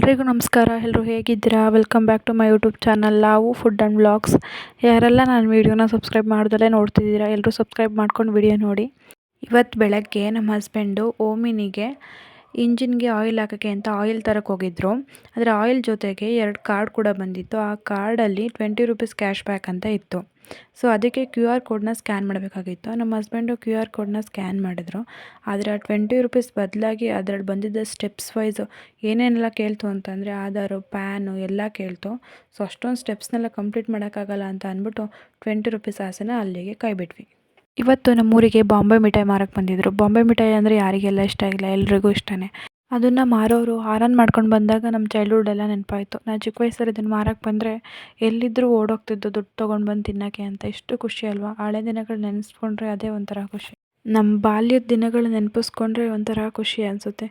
ಎಲ್ರಿಗೂ ನಮಸ್ಕಾರ ಎಲ್ಲರೂ ಹೇಗಿದ್ದೀರಾ? Welcome back to my YouTube channel Lavu food and vlogs ಯಾರೆಲ್ಲ ನಾನು ವೀಡಿಯೋನ ಸಬ್ಸ್ಕ್ರೈಬ್ ಮಾಡ್ದಲೇ ನೋಡ್ತಿದ್ದೀರಾ ಎಲ್ಲರೂ ಸಬ್ಸ್ಕ್ರೈಬ್ ಮಾಡ್ಕೊಂಡು ವಿಡಿಯೋ ನೋಡಿ. ಇವತ್ತು ಬೆಳಗ್ಗೆ ನಮ್ಮ ಹಸ್ಬೆಂಡು ಓಮಿನಿಗೆ ಇಂಜಿನ್ಗೆ ಆಯಿಲ್ ಹಾಕೋಕ್ಕೆ ಅಂತ ಆಯಿಲ್ ತರಕ್ಕೆ ಹೋಗಿದ್ರು. ಆದರೆ ಆಯಿಲ್ ಜೊತೆಗೆ ಎರಡು ಕಾರ್ಡ್ ಕೂಡ ಬಂದಿತ್ತು. ಆ ಕಾರ್ಡಲ್ಲಿ ಟ್ವೆಂಟಿ ರುಪೀಸ್ ಕ್ಯಾಶ್ ಬ್ಯಾಕ್ ಅಂತ ಇತ್ತು. ಸೊ ಅದಕ್ಕೆ ಕ್ಯೂ ಆರ್ ಕೋಡ್ನ ಸ್ಕ್ಯಾನ್ ಮಾಡಬೇಕಾಗಿತ್ತು. ನಮ್ಮ ಹಸ್ಬೆಂಡು ಕ್ಯೂ ಆರ್ ಕೋಡ್ನ ಸ್ಕ್ಯಾನ್ ಮಾಡಿದ್ರು. ಆದರೆ ಆ ಟ್ವೆಂಟಿ ರುಪೀಸ್ ಬದಲಾಗಿ ಅದರಲ್ಲಿ ಬಂದಿದ್ದ ಸ್ಟೆಪ್ಸ್ ವೈಸು ಏನೇನೆಲ್ಲ ಕೇಳ್ತು ಅಂತಂದರೆ ಆಧಾರು ಪ್ಯಾನು ಎಲ್ಲ ಕೇಳ್ತು. ಸೊ ಅಷ್ಟೊಂದು ಸ್ಟೆಪ್ಸ್ನೆಲ್ಲ ಕಂಪ್ಲೀಟ್ ಮಾಡೋಕ್ಕಾಗಲ್ಲ ಅಂತ ಅಂದ್ಬಿಟ್ಟು ಟ್ವೆಂಟಿ ರುಪೀಸ್ ಆಸೆನ ಅಲ್ಲಿಗೆ ಕೈಬಿಟ್ವಿ. ಇವತ್ತು ನಮ್ಮೂರಿಗೆ ಬಾಂಬೆ ಮಿಠಾಯಿ ಮಾರಕ್ಕೆ ಬಂದಿದ್ದರು ಬಾಂಬೆ ಮಿಠಾಯಿ ಅಂದರೆ ಯಾರಿಗೆಲ್ಲ ಇಷ್ಟ ಆಗಿಲ್ಲ ಎಲ್ರಿಗೂ ಇಷ್ಟನೇ. ಅದನ್ನು ಮಾರೋರು, ಹಾರನ್ ಮಾಡ್ಕೊಂಡು ಬಂದಾಗ ನಮ್ಮ ಚೈಲ್ಡ್ಹುಡ್ ಎಲ್ಲ ನೆನಪಾಯಿತು. ನಾನು ಚಿಕ್ಕ ವಯಸ್ಸಲ್ಲಿ ಇದನ್ನು ಮಾರಕ್ಕೆ ಬಂದರೆ ಎಲ್ಲಿದ್ದರೂ ಓಡೋಗ್ತಿದ್ದು ದುಡ್ಡು ತೊಗೊಂಡು ಬಂದು ತಿನ್ನೋಕ್ಕೆ ಅಂತ. ಎಷ್ಟು ಖುಷಿ ಅಲ್ವಾ? ಹಳೆ ದಿನಗಳು ನೆನೆಸ್ಕೊಂಡ್ರೆ ಅದೇ ಒಂಥರ ಖುಷಿ. ನಮ್ಮ ಬಾಲ್ಯದ ದಿನಗಳು ನೆನಪಿಸ್ಕೊಂಡ್ರೆ ಒಂಥರ ಖುಷಿ ಅನಿಸುತ್ತೆ.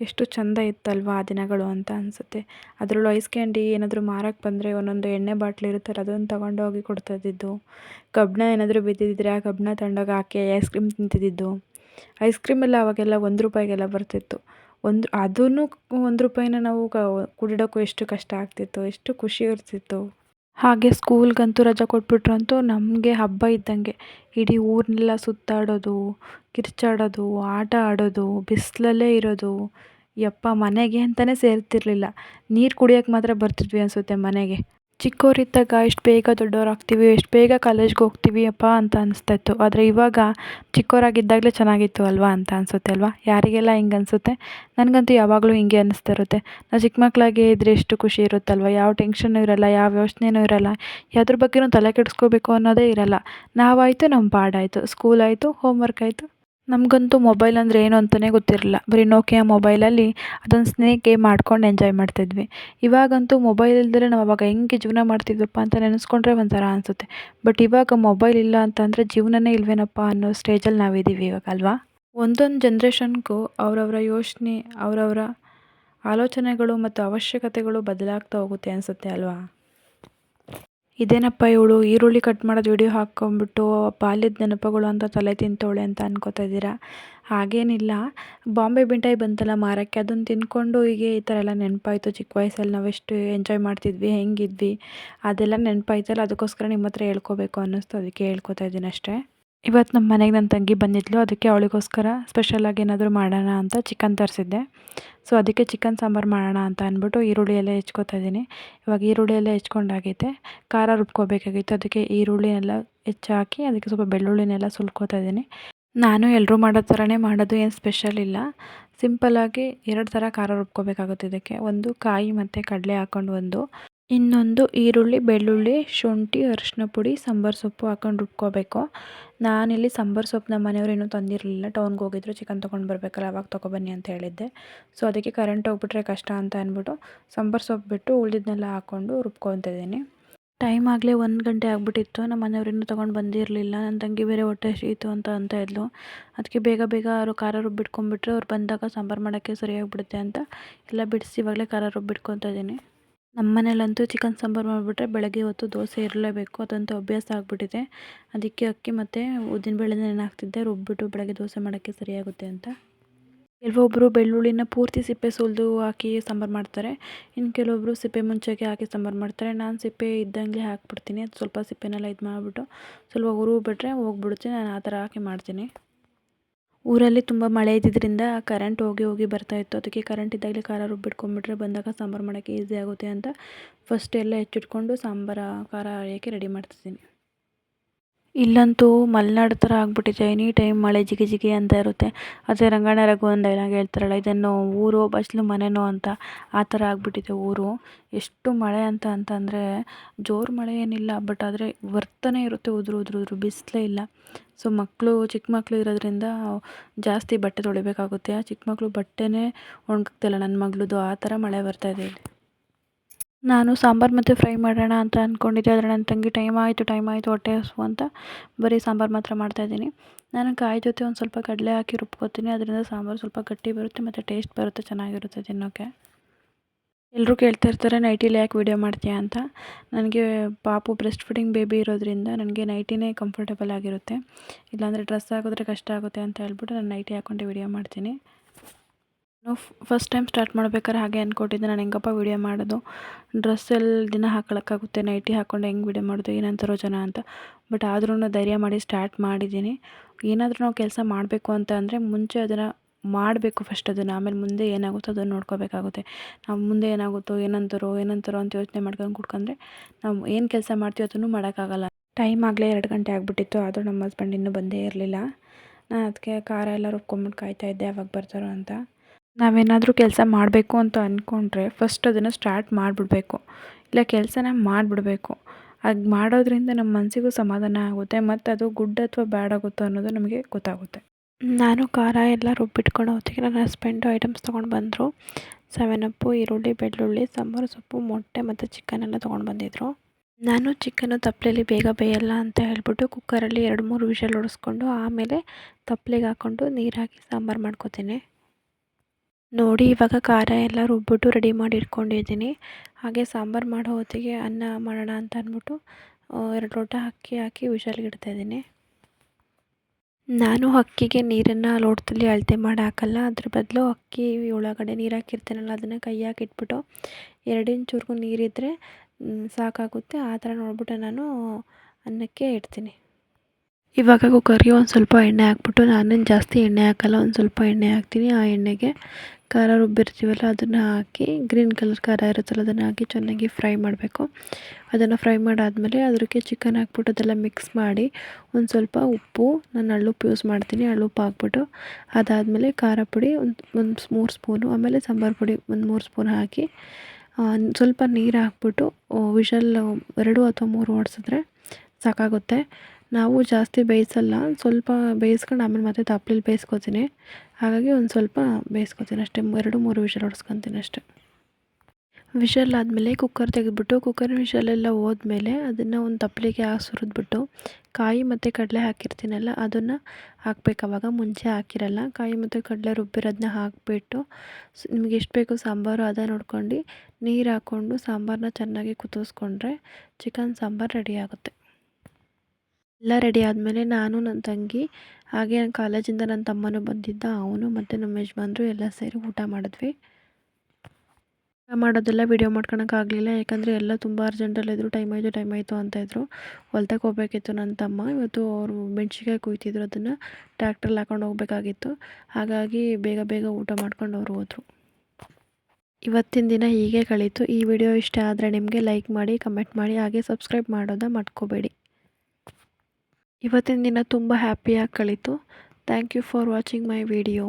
ಎಷ್ಟು ಚೆಂದ ಇತ್ತಲ್ವಾ ಆ ದಿನಗಳು ಅಂತ ಅನಿಸುತ್ತೆ. ಅದರಲ್ಲೂ ಐಸ್ ಕ್ಯಾಂಡಿ ಏನಾದರೂ ಮಾರಕ್ಕೆ ಬಂದರೆ ಒಂದೊಂದು ಎಣ್ಣೆ ಬಾಟ್ಲಿ ಇರುತ್ತಲ್ಲ ಅದನ್ನು ತಗೊಂಡೋಗಿ ಕೊಡ್ತಾಯಿದ್ದಿದ್ದು ಕಬ್ಬಣ ಏನಾದರೂ ಬಿದ್ದಿದ್ದರೆ ಆ ಕಬ್ಬಣ ತಗೊಂಡೋಗಿ ಹಾಕಿ ಐಸ್ ಕ್ರೀಮ್ ತಿಂತಿದ್ದಿದ್ದು. ಐಸ್ ಕ್ರೀಮೆಲ್ಲ ಅವಾಗೆಲ್ಲ ಒಂದು ರೂಪಾಯಿಗೆಲ್ಲ ಬರ್ತಿತ್ತು. ಒಂದು ಅದನ್ನು ಒಂದು ರೂಪಾಯಿನ ನಾವು ಕ ಕುಡಿಯೋಕ್ಕೂ ಎಷ್ಟು ಕಷ್ಟ ಆಗ್ತಿತ್ತು, ಎಷ್ಟು ಖುಷಿ ಇರ್ತಿತ್ತು. ಹಾಗೆ ಸ್ಕೂಲ್ಗಂತೂ ರಜೆ ಕೊಟ್ಬಿಟ್ರಂತೂ ನಮಗೆ ಹಬ್ಬ ಇದ್ದಂಗೆ. ಇಡೀ ಊರನ್ನೆಲ್ಲ ಸುತ್ತಾಡೋದು, ಕಿರ್ಚಾಡೋದು, ಆಟ ಆಡೋದು, ಬಿಸಿಲಲ್ಲೇ ಇರೋದು. ಯಪ್ಪ ಮನೆಗೆ ಅಂತಲೇ ಸೇರ್ತಿರಲಿಲ್ಲ. ನೀರು ಕುಡಿಯೋಕ್ಕೆ ಮಾತ್ರ ಬರ್ತಿದ್ವಿ ಅನಿಸುತ್ತೆ ಮನೆಗೆ. ಚಿಕ್ಕವರಿದ್ದಾಗ ಎಷ್ಟು ಬೇಗ ದೊಡ್ಡವರಾಗ್ತೀವಿ ಎಷ್ಟು ಬೇಗ ಕಾಲೇಜ್ಗೆ ಹೋಗ್ತೀವಿ ಅಪ್ಪ ಅಂತ ಅನಿಸ್ತಾಯಿತ್ತು ಆದರೆ ಇವಾಗ ಚಿಕ್ಕೋರಾಗಿದ್ದಾಗಲೇ ಚೆನ್ನಾಗಿತ್ತು ಅಲ್ವಾ ಅಂತ ಅನಿಸುತ್ತೆ ಅಲ್ವಾ? ಯಾರಿಗೆಲ್ಲ ಹಿಂಗೆ ಅನಿಸುತ್ತೆ? ನನಗಂತೂ ಯಾವಾಗಲೂ ಹಿಂಗೆ ಅನ್ನಿಸ್ತಾ ಇರುತ್ತೆ ನಾವು ಚಿಕ್ಕ ಮಕ್ಕಳಾಗೆ ಇದ್ದರೆ ಎಷ್ಟು ಖುಷಿ ಇರುತ್ತಲ್ವ? ಯಾವ ಟೆನ್ಷನ್ನೂ ಇರೋಲ್ಲ, ಯಾವ ಯೋಚನೆನೂ ಇರೋಲ್ಲ. ಯಾವ್ದ್ರ ಬಗ್ಗೆನೂ ತಲೆ ಕೆಡಿಸ್ಕೋಬೇಕು ಅನ್ನೋದೇ ಇರಲ್ಲ. ನಾವಾಯಿತು ನಮ್ಮ ಪಾಡಾಯಿತು. ಸ್ಕೂಲ್ ಆಯಿತು, ಹೋಮ್ವರ್ಕ್ ಆಯಿತು. ನಮಗಂತೂ ಮೊಬೈಲ್ ಅಂದರೆ ಏನು ಅಂತಲೇ ಗೊತ್ತಿರಲಿಲ್ಲ ಬರೀ ನೋಕಿಯಾ ಮೊಬೈಲಲ್ಲಿ ಅದೊಂದು ಸ್ನೇಕ್ ಗೇಮ್ ಎಂಜಾಯ್ ಮಾಡ್ತಿದ್ವಿ. ಇವಾಗಂತೂ ಮೊಬೈಲ್ ಇಲ್ಲದ್ರೆ ನಾವು ಅವಾಗ ಹೆಂಗೆ ಜೀವನ ಮಾಡ್ತಿದ್ವಪ್ಪ ಅಂತ ನೆನೆಸ್ಕೊಂಡ್ರೆ ಒಂಥರ ಅನಿಸುತ್ತೆ. ಬಟ್ ಇವಾಗ ಮೊಬೈಲ್ ಇಲ್ಲ ಅಂತಂದರೆ ಜೀವನನೇ ಇಲ್ವೇನಪ್ಪ ಅನ್ನೋ ಸ್ಟೇಜಲ್ಲಿ ನಾವಿದ್ದೀವಿ ಇವಾಗ ಅಲ್ವಾ? ಒಂದೊಂದು ಜನ್ರೇಷನ್ಗೂ ಅವರವರ ಯೋಚನೆ, ಅವರವರ ಆಲೋಚನೆಗಳು ಮತ್ತು ಅವಶ್ಯಕತೆಗಳು ಬದಲಾಗ್ತಾ ಹೋಗುತ್ತೆ ಅನಿಸುತ್ತೆ ಅಲ್ವಾ? ಇದೇನಪ್ಪ ಇವಳು ಈರುಳ್ಳಿ ಕಟ್ ಮಾಡೋದು ವಿಡಿಯೋ ಹಾಕ್ಕೊಂಬಿಟ್ಟು ಬಾಲ್ಯದ ನೆನಪುಗಳು ಅಂತ ತಲೆ ತಿಂತವಳೆ ಅಂತ ಅನ್ಕೋತಾ ಇದ್ದೀರಾ? ಹಾಗೇನಿಲ್ಲ. ಬಾಂಬೆ ಮಿಠಾಯಿ ಬಂತಲ್ಲ ಮಾರೋಕ್ಕೆ ಅದನ್ನು ತಿನ್ಕೊಂಡು ಹೀಗೆ ಈ ಥರ ಎಲ್ಲ ನೆನಪಾಯಿತು. ಚಿಕ್ಕ ವಯಸ್ಸಲ್ಲಿ ನಾವೆಷ್ಟು ಎಂಜಾಯ್ ಮಾಡ್ತಿದ್ವಿ, ಹೆಂಗಿದ್ವಿ, ಅದೆಲ್ಲ ನೆನಪಾಯ್ತಲ್ಲ, ಅದಕ್ಕೋಸ್ಕರ ನಿಮ್ಮ ಹತ್ರ ಹೇಳ್ಕೋಬೇಕು ಅನ್ನಿಸ್ತು, ಅದಕ್ಕೆ ಹೇಳ್ಕೊತಾ ಇದ್ದೀನಿ ಅಷ್ಟೇ. ಇವತ್ತು ನಮ್ಮ ಮನೆಗೆ ನನ್ನ ತಂಗಿ ಬಂದಿದ್ಲು, ಅದಕ್ಕೆ ಅವಳಿಗೋಸ್ಕರ ಸ್ಪೆಷಲಾಗಿ ಏನಾದರೂ ಮಾಡೋಣ ಅಂತ ಚಿಕನ್ ತರಿಸಿದ್ದೆ. ಸೊ ಅದಕ್ಕೆ ಚಿಕನ್ ಸಾಂಬಾರು ಮಾಡೋಣ ಅಂತ ಅಂದ್ಬಿಟ್ಟು ಈರುಳ್ಳಿ ಎಲ್ಲ ಹೆಚ್ಕೋತಾ ಇದ್ದೀನಿ. ಇವಾಗ ಈರುಳ್ಳಿ ಎಲ್ಲ ಹೆಚ್ಕೊಂಡಾಗೈತೆ. ಖಾರ ರುಬ್ಕೋಬೇಕಾಗಿತ್ತು, ಅದಕ್ಕೆ ಈರುಳ್ಳಿನೆಲ್ಲ ಹೆಚ್ಚಾಕಿ ಅದಕ್ಕೆ ಸ್ವಲ್ಪ ಬೆಳ್ಳುಳ್ಳಿನೆಲ್ಲ ಸುಲ್ಕೋತಾ ಇದ್ದೀನಿ. ನಾನು ಎಲ್ಲರೂ ಮಾಡೋ ಥರನೇ ಮಾಡೋದು ಏನು ಸ್ಪೆಷಲ್ ಇಲ್ಲ. ಸಿಂಪಲ್ಲಾಗಿ ಎರಡು ಥರ ಖಾರ ರುಬ್ಕೋಬೇಕಾಗುತ್ತೆ ಇದಕ್ಕೆ. ಒಂದು ಕಾಯಿ ಮತ್ತು ಕಡಲೆ ಹಾಕ್ಕೊಂಡು ಒಂದು. ಇನ್ನೊಂದು ಈರುಳ್ಳಿ, ಬೆಳ್ಳುಳ್ಳಿ, ಶುಂಠಿ, ಅರಿಶಿನ ಪುಡಿ, ಸಾಂಬಾರು ಸೊಪ್ಪು ಹಾಕೊಂಡು ರುಬ್ಕೋಬೇಕು. ನಾನಿಲ್ಲಿ ಸಾಂಬಾರು ಸೊಪ್ಪು ನಮ್ಮ ಮನೆಯವ್ರು ಇನ್ನೂ ತಂದಿರಲಿಲ್ಲ. ಟೌನ್ಗೆ ಹೋಗಿದ್ರು, ಚಿಕನ್ ತೊಗೊಂಡು ಬರಬೇಕಲ್ಲ, ಅವಾಗ ತೊಗೊಬನ್ನಿ ಅಂತ ಹೇಳಿದ್ದೆ. ಸೊ ಅದಕ್ಕೆ ಕರೆಂಟ್ ಹೋಗ್ಬಿಟ್ರೆ ಕಷ್ಟ ಅಂತ ಅಂದ್ಬಿಟ್ಟು ಸಾಂಬಾರು ಸೊಪ್ಪು ಬಿಟ್ಟು ಉಳಿದಿದ್ದನ್ನೆಲ್ಲ ಹಾಕ್ಕೊಂಡು ರುಬ್ಕೊತಿದ್ದೀನಿ ಟೈಮ್ ಆಗಲೇ ಒಂದು ಗಂಟೆ ಆಗಿಬಿಟ್ಟಿತ್ತು. ನಮ್ಮ ಮನೆಯವ್ರು ಇನ್ನೂ ತೊಗೊಂಡು ಬಂದಿರಲಿಲ್ಲ. ನನ್ನ ತಂಗಿ ಬೇರೆ ಹೊಟ್ಟೆ ಇತ್ತು ಅಂತ ಅಂತ ಇದ್ಲು. ಅದಕ್ಕೆ ಬೇಗ ಬೇಗ ಅವರು ಖಾರ ರುಬ್ಬಿಟ್ಕೊಂಡ್ಬಿಟ್ರೆ ಅವ್ರು ಬಂದಾಗ ಸಾಂಬಾರು ಮಾಡೋಕ್ಕೆ ಸರಿಯಾಗಿಬಿಡುತ್ತೆ ಅಂತ ಎಲ್ಲ ಬಿಡಿಸಿ ಇವಾಗಲೇ ಖಾರ ರುಬ್ಬಿಟ್ಕೊತಾ ಇದ್ದೀನಿ. ನಮ್ಮ ಮನೇಲಂತೂ ಚಿಕನ್ ಸಾಂಬಾರು ಮಾಡಿಬಿಟ್ರೆ ಬೆಳಗ್ಗೆ ಹೊತ್ತು ದೋಸೆ ಇರಲೇಬೇಕು, ಅದಂತೂ ಅಭ್ಯಾಸ ಆಗಿಬಿಟ್ಟಿದೆ. ಅದಕ್ಕೆ ಅಕ್ಕಿ ಮತ್ತು ಉದ್ದಿನಬೇಳೆ ನೆನೆ ಹಾಕ್ತಿದ್ದೆ ರುಬ್ಬಿಟ್ಟು ಬೆಳಗ್ಗೆ ದೋಸೆ ಮಾಡೋಕ್ಕೆ ಸರಿಯಾಗುತ್ತೆ ಅಂತ. ಕೆಲವೊಬ್ಬರು ಬೆಳ್ಳುಳ್ಳಿನ ಪೂರ್ತಿ ಸಿಪ್ಪೆ ಸುಲಿದು ಹಾಕಿ ಸಾಂಬಾರು ಮಾಡ್ತಾರೆ. ಇನ್ನು ಕೆಲವೊಬ್ಬರು ಸಿಪ್ಪೆ ಮುಂಚೆಗೆ ಹಾಕಿ ಸಾಂಬಾರು ಮಾಡ್ತಾರೆ. ನಾನು ಸಿಪ್ಪೆ ಇದ್ದಂಗೆ ಹಾಕಿಬಿಡ್ತೀನಿ. ಅದು ಸ್ವಲ್ಪ ಸಿಪ್ಪೆನೆಲ್ಲ ಇದು ಮಾಡಿಬಿಟ್ಟು ಸ್ವಲ್ಪ ಹುರು ಬಿಟ್ಟರೆ ಹೋಗ್ಬಿಡುತ್ತೆ. ನಾನು ಆ ಥರ ಹಾಕಿ ಮಾಡ್ತೀನಿ. ಊರಲ್ಲಿ ತುಂಬ ಮಳೆ ಇದ್ದಿದ್ದರಿಂದ ಕರೆಂಟ್ ಹೋಗಿ ಹೋಗಿ ಬರ್ತಾಯಿತ್ತು ಅದಕ್ಕೆ ಕರೆಂಟ್ ಇದ್ದಾಗಲೇ ಖಾರ ರುಬ್ಬಿಟ್ಕೊಂಡ್ಬಿಟ್ರೆ ಬಂದಾಗ ಸಾಂಬಾರು ಮಾಡೋಕ್ಕೆ ಈಸಿ ಆಗುತ್ತೆ ಅಂತ ಫಸ್ಟ್ ಎಲ್ಲ ಹೆಚ್ಚಿಟ್ಕೊಂಡು ಸಾಂಬಾರು ಖಾರ ಅರಿಯೋಕ್ಕೆ ರೆಡಿ ಮಾಡ್ತಿದ್ದೀನಿ. ಇಲ್ಲಂತೂ ಮಲೆನಾಡು ಥರ ಆಗಿಬಿಟ್ಟಿದೆ. ಎನಿ ಟೈಮ್ ಮಳೆ ಜಿಗಿ ಜಿಗಿ ಅಂತ ಇರುತ್ತೆ. ಅದೇ ರಂಗಣ್ಣ ರಘು ಒಂದು ಡೈಲಾಗ್ ಹೇಳ್ತಾರಲ್ಲ, ಇದನ್ನು ಊರೋ, ಬಸ್ಲು, ಮನೆನೋ ಅಂತ ಆ ಥರ ಆಗಿಬಿಟ್ಟಿದೆ ಊರು. ಎಷ್ಟು ಮಳೆ ಅಂತ ಅಂತಂದರೆ ಜೋರು ಮಳೆ ಏನಿಲ್ಲ, ಬಟ್ ಆದರೆ ವರ್ತನೆ ಇರುತ್ತೆ ಉದುರು ಉದುರು ಉದುರು, ಬಿಸಿಲೇ ಇಲ್ಲ. ಸೊ ಮಕ್ಕಳು, ಚಿಕ್ಕ ಮಕ್ಕಳು ಇರೋದ್ರಿಂದ ಜಾಸ್ತಿ ಬಟ್ಟೆ ತೊಳಿಬೇಕಾಗುತ್ತೆ. ಆ ಚಿಕ್ಕ ಮಕ್ಕಳು ಬಟ್ಟೆನೇ ಒಣಗ್ತಿಲ್ಲ. ನನ್ನ ಮಗಳದು ಆ ಥರ ಮಳೆ ಬರ್ತಾಯಿದೆ ಇಲ್ಲಿ. ನಾನು ಸಾಂಬಾರು ಮತ್ತು ಫ್ರೈ ಮಾಡೋಣ ಅಂತ ಅಂದ್ಕೊಂಡಿದ್ದೆ ಆದರೆ ನನ್ನ ತಂಗಿ, ಟೈಮ್ ಆಯಿತು ಟೈಮ್ ಆಯಿತು, ಹೊಟ್ಟೆ ಹಸು ಅಂತ ಬರೀ ಸಾಂಬಾರು ಮಾತ್ರ ಮಾಡ್ತಾಯಿದ್ದೀನಿ ನಾನು ಕಾಯಿ ಜೊತೆ ಒಂದು ಸ್ವಲ್ಪ ಕಡಲೆ ಹಾಕಿ ರುಬ್ಕೋತೀನಿ. ಅದರಿಂದ ಸಾಂಬಾರು ಸ್ವಲ್ಪ ಗಟ್ಟಿ ಬರುತ್ತೆ ಮತ್ತು ಟೇಸ್ಟ್ ಬರುತ್ತೆ, ಚೆನ್ನಾಗಿರುತ್ತೆ ತಿನ್ನೋಕ್ಕೆ ಎಲ್ಲರೂ ಕೇಳ್ತಾ ಇರ್ತಾರೆ, ನೈಟಿಲಿ ಯಾಕೆ ವೀಡಿಯೋ ಮಾಡ್ತೀಯಾ ಅಂತ. ನನಗೆ ಪಾಪು ಬ್ರೆಸ್ಟ್ ಫೀಡಿಂಗ್ ಬೇಬಿ ಇರೋದ್ರಿಂದ ನನಗೆ ನೈಟಿನೇ ಕಂಫರ್ಟೇಬಲ್ ಆಗಿರುತ್ತೆ. ಇಲ್ಲಾಂದರೆ ಡ್ರೆಸ್ ಹಾಕಿದ್ರೆ ಕಷ್ಟ ಆಗುತ್ತೆ ಅಂತ ಹೇಳ್ಬಿಟ್ಟು ನಾನು ನೈಟಿ ಹಾಕ್ಕೊಂಡೆ ವೀಡಿಯೋ ಮಾಡ್ತೀನಿ. ಫಸ್ಟ್ ಟೈಮ್ ಸ್ಟಾರ್ಟ್ ಮಾಡ್ಬೇಕಾದ್ರೆ ಹಾಗೆ ಅಂದ್ಕೊಟ್ಟಿದ್ದೆ ನಾನು ಹೆಂಗಪ್ಪ ವೀಡಿಯೋ ಮಾಡೋದು? ಡ್ರೆಸ್ಸಲ್ಲಿ ದಿನ ಹಾಕೊಳಕ್ಕಾಗುತ್ತೆ ನೈಟಿ ಹಾಕ್ಕೊಂಡು ಹೆಂಗೆ ವೀಡಿಯೋ ಮಾಡೋದು? ಏನಂತಾರೋ ಜನ ಅಂತ. ಬಟ್ ಆದ್ರೂ ಧೈರ್ಯ ಮಾಡಿ ಸ್ಟಾರ್ಟ್ ಮಾಡಿದ್ದೀನಿ. ಏನಾದರೂ ನಾವು ಕೆಲಸ ಮಾಡಬೇಕು ಅಂತ ಅಂದರೆ ಮುಂಚೆ ಅದನ್ನು ಮಾಡಬೇಕು ಫಸ್ಟ್ ಅದನ್ನು. ಆಮೇಲೆ ಮುಂದೆ ಏನಾಗುತ್ತೋ ಅದನ್ನು ನೋಡ್ಕೋಬೇಕಾಗುತ್ತೆ. ನಾವು ಮುಂದೆ ಏನಾಗುತ್ತೋ, ಏನಂತಾರೋ ಏನಂತಾರೋ ಅಂತ ಯೋಚನೆ ಮಾಡ್ಕೊಂಡು ಕುಡ್ಕೊಂಡ್ರೆ ನಾವು ಏನು ಕೆಲಸ ಮಾಡ್ತೀವೋ ಅದನ್ನು ಮಾಡೋಕ್ಕಾಗಲ್ಲ. ಟೈಮ್ ಆಗಲೇ ಎರಡು ಗಂಟೆ ಆಗಿಬಿಟ್ಟಿತ್ತು. ಆದರೂ ನಮ್ಮ ಹಸ್ಬೆಂಡ್ ಇನ್ನೂ ಬಂದೇ ಇರಲಿಲ್ಲ. ನಾನು ಅದಕ್ಕೆ ಖಾರ ಎಲ್ಲ ರುಬ್ಕೊಂಬಿಟ್ಟು ಕಾಯ್ತಾ ಇದ್ದೆ. ಯಾವಾಗ ಬರ್ತಾರೋ ಅಂತ. ನಾವೇನಾದರೂ ಕೆಲಸ ಮಾಡಬೇಕು ಅಂತ ಅಂದ್ಕೊಂಡ್ರೆ ಫಸ್ಟ್ ಅದನ್ನು ಸ್ಟಾರ್ಟ್ ಮಾಡಿಬಿಡ್ಬೇಕು. ಇಲ್ಲ ಕೆಲಸನ ಮಾಡಿಬಿಡ್ಬೇಕು. ಅದು ಮಾಡೋದ್ರಿಂದ ನಮ್ಮ ಮನಸ್ಸಿಗೂ ಸಮಾಧಾನ ಆಗುತ್ತೆ ಮತ್ತು ಅದು ಗುಡ್ ಅಥವಾ ಬ್ಯಾಡ್ ಆಗುತ್ತೋ ಅನ್ನೋದು ನಮಗೆ ಗೊತ್ತಾಗುತ್ತೆ. ನಾನು ಖಾರ ಎಲ್ಲ ರುಬ್ಬಿಟ್ಕೊಂಡು ಹೊತ್ತಿಗೆ ನನ್ನ ಹಸ್ಬೆಂಡು ಐಟಮ್ಸ್ ತೊಗೊಂಡು ಬಂದರು. ಸೆವೆನ್ ಅಪ್ಪು ಈರುಳ್ಳಿ, ಬೆಳ್ಳುಳ್ಳಿ, ಸಾಂಬಾರು, ಸೊಪ್ಪು, ಮೊಟ್ಟೆ ಮತ್ತು ಚಿಕನ್ ಎಲ್ಲ ತೊಗೊಂಡು ಬಂದಿದ್ದರು ನಾನು ಚಿಕನ್ನು ತಪ್ಪಲೆಯಲ್ಲಿ ಬೇಗ ಬೇಯಲ್ಲ ಅಂತ ಹೇಳ್ಬಿಟ್ಟು ಕುಕ್ಕರಲ್ಲಿ ಎರಡು ಮೂರು ವಿಷಲ್ ಹೊಡೆಸ್ಕೊಂಡು ಆಮೇಲೆ ತಪ್ಪಲೆಗೆ ಹಾಕ್ಕೊಂಡು ನೀರಾಗಿ ಹಾಕಿ ಸಾಂಬಾರು ಮಾಡ್ಕೊತೀನಿ. ನೋಡಿ, ಇವಾಗ ಖಾರ ಎಲ್ಲ ರುಬ್ಬಿಟ್ಟು ರೆಡಿ ಮಾಡಿ ಇಟ್ಕೊಂಡಿದ್ದೀನಿ. ಹಾಗೆ ಸಾಂಬಾರು ಮಾಡೋ ಹೊತ್ತಿಗೆ ಅನ್ನ ಮಾಡೋಣ ಅಂತ ಅಂದ್ಬಿಟ್ಟು ಎರಡು ಲೋಟ ಅಕ್ಕಿ ಹಾಕಿ ವಿಷಲ್ಗೆ ಇಡ್ತಾಯಿದ್ದೀನಿ ನಾನು ಅಕ್ಕಿಗೆ ನೀರನ್ನು ಲೋಟದಲ್ಲಿ ಅಳತೆ ಮಾಡಿ ಹಾಕಲ್ಲ, ಅದ್ರ ಬದಲು ಅಕ್ಕಿ ಒಳಗಡೆ ನೀರು ಹಾಕಿರ್ತೀನಲ್ಲ, ಅದನ್ನು ಕೈ ಹಾಕಿ ಇಟ್ಬಿಟ್ಟು ಎರಡು ಇಂಚ್ವರೆಗೂ ನೀರಿದ್ದರೆ ಸಾಕಾಗುತ್ತೆ. ಆ ಥರ ನೋಡಿಬಿಟ್ಟು ನಾನು ಅನ್ನಕ್ಕೆ ಇಡ್ತೀನಿ. ಇವಾಗ ಕುಕ್ಕರ್ಗೆ ಒಂದು ಸ್ವಲ್ಪ ಎಣ್ಣೆ ಹಾಕ್ಬಿಟ್ಟು ನಾನೇನು ಜಾಸ್ತಿ ಎಣ್ಣೆ ಹಾಕಲ್ಲ, ಒಂದು ಸ್ವಲ್ಪ ಎಣ್ಣೆ ಹಾಕ್ತೀನಿ. ಆ ಎಣ್ಣೆಗೆ ಖಾರ ರುಬ್ಬಿರ್ತೀವಲ್ಲ ಅದನ್ನು ಹಾಕಿ ಗ್ರೀನ್ ಕಲರ್ ಖಾರ ಇರುತ್ತಲ್ಲ, ಅದನ್ನು ಹಾಕಿ ಚೆನ್ನಾಗಿ ಫ್ರೈ ಮಾಡಬೇಕು. ಅದನ್ನು ಫ್ರೈ ಮಾಡಾದಮೇಲೆ ಅದಕ್ಕೆ ಚಿಕನ್ ಹಾಕ್ಬಿಟ್ಟು ಅದೆಲ್ಲ ಮಿಕ್ಸ್ ಮಾಡಿ ಒಂದು ಸ್ವಲ್ಪ ಉಪ್ಪು, ನಾನು ಹಳ್ಳುಪ್ಪು ಯೂಸ್ ಮಾಡ್ತೀನಿ ಹಳ್ಳುಪ್ಪು ಹಾಕ್ಬಿಟ್ಟು ಅದಾದಮೇಲೆ ಖಾರ ಪುಡಿ ಒಂದು ಒಂದು ಮೂರು ಸ್ಪೂನು, ಆಮೇಲೆ ಸಾಂಬಾರು ಪುಡಿ ಒಂದು ಮೂರು ಸ್ಪೂನ್ ಹಾಕಿ ಸ್ವಲ್ಪ ನೀರು ಹಾಕ್ಬಿಟ್ಟು, ವಿಷಲ್ ಎರಡು ಅಥವಾ ಮೂರು ಓಡಿಸಿದ್ರೆ ಸಾಕಾಗುತ್ತೆ. ನಾವು ಜಾಸ್ತಿ ಬೇಯಿಸಲ್ಲ, ಸ್ವಲ್ಪ ಬೇಯಿಸ್ಕೊಂಡು ಆಮೇಲೆ ಮತ್ತೆ ತಪ್ಲೆಲಿ ಬೇಯಿಸ್ಕೊತೀನಿ. ಹಾಗಾಗಿ ಒಂದು ಸ್ವಲ್ಪ ಬೇಯಿಸ್ಕೊತೀನಿ ಅಷ್ಟೇ, ಎರಡು ಮೂರು ವಿಷಲ್ ಹೊಡ್ಸ್ಕೊತೀನಿ ಅಷ್ಟೇ. ವಿಷಲ್ ಆದಮೇಲೆ ಕುಕ್ಕರ್ ತೆಗೆದುಬಿಟ್ಟು ಕುಕ್ಕರ್ ವಿಷಲೆಲ್ಲ ಹೋದ್ಮೇಲೆ ಅದನ್ನು ಒಂದು ತಪ್ಪಲಿಗೆ ಹಾಕಿ ಸುರಿದ್ಬಿಟ್ಟು ಕಾಯಿ ಮತ್ತು ಕಡಲೆ ಹಾಕಿರ್ತೀನಲ್ಲ, ಅದನ್ನು ಹಾಕ್ಬೇಕು ಅವಾಗ ಮುಂಚೆ ಹಾಕಿರಲ್ಲ, ಕಾಯಿ ಮತ್ತು ಕಡಲೆ ರುಬ್ಬಿರೋದನ್ನ ಹಾಕಿಬಿಟ್ಟು ನಿಮ್ಗೆ ಎಷ್ಟು ಬೇಕು ಸಾಂಬಾರು ಅದ ನೋಡ್ಕೊಂಡು, ನೀರು ಹಾಕ್ಕೊಂಡು ಸಾಂಬಾರನ್ನ ಚೆನ್ನಾಗಿ ಕುದಿಸ್ಕೊಂಡ್ರೆ ಚಿಕನ್ ಸಾಂಬಾರು ರೆಡಿ ಆಗುತ್ತೆ. ಎಲ್ಲ ರೆಡಿ ಆದಮೇಲೆ ನಾನು ನನ್ನ ತಂಗಿ, ಹಾಗೆ ನನ್ನ ಕಾಲೇಜಿಂದ ನನ್ನ ತಮ್ಮನೂ ಬಂದಿದ್ದ, ಅವನು ಮತ್ತು ನಮ್ಮ ಯಜಮಾನ್ರು ಎಲ್ಲ ಸೇರಿ ಊಟ ಮಾಡಿದ್ವಿ. ಊಟ ಮಾಡೋದೆಲ್ಲ ವೀಡಿಯೋ ಮಾಡ್ಕೊಳಕ್ಕಾಗಲಿಲ್ಲ ಯಾಕಂದರೆ ಎಲ್ಲ ತುಂಬ ಅರ್ಜೆಂಟಲ್ಲಿದ್ದರು ಟೈಮ್ ಆಯಿತು ಟೈಮ್ ಆಯಿತು ಅಂತ ಇದ್ದರು ಹೊಲ್ತಕ್ಕೆ ಹೋಗ್ಬೇಕಿತ್ತು ನನ್ನ ತಮ್ಮ, ಇವತ್ತು ಅವರು ಮೆಣಸಿಕಾಯಿ ಕುಯ್ತಿದ್ರು ಅದನ್ನು ಟ್ರ್ಯಾಕ್ಟ್ರಲ್ಲಿ ಹಾಕೊಂಡು ಹೋಗಬೇಕಾಗಿತ್ತು. ಹಾಗಾಗಿ ಬೇಗ ಬೇಗ ಊಟ ಮಾಡ್ಕೊಂಡು ಅವರು ಹೋದರು. ಇವತ್ತಿನ ದಿನ ಹೀಗೆ ಕಳೀತು. ಈ ವಿಡಿಯೋ ಇಷ್ಟ ಆದರೆ ನಿಮಗೆ ಲೈಕ್ ಮಾಡಿ ಕಮೆಂಟ್ ಮಾಡಿ, ಹಾಗೆ ಸಬ್ಸ್ಕ್ರೈಬ್ ಮಾಡೋದ ಮಾಡ್ಕೋಬೇಡಿ ಇವತ್ತಿನ ದಿನ ತುಂಬ ಹ್ಯಾಪಿಯಾಗಿ ಕಳೀತು. Thank you for watching my video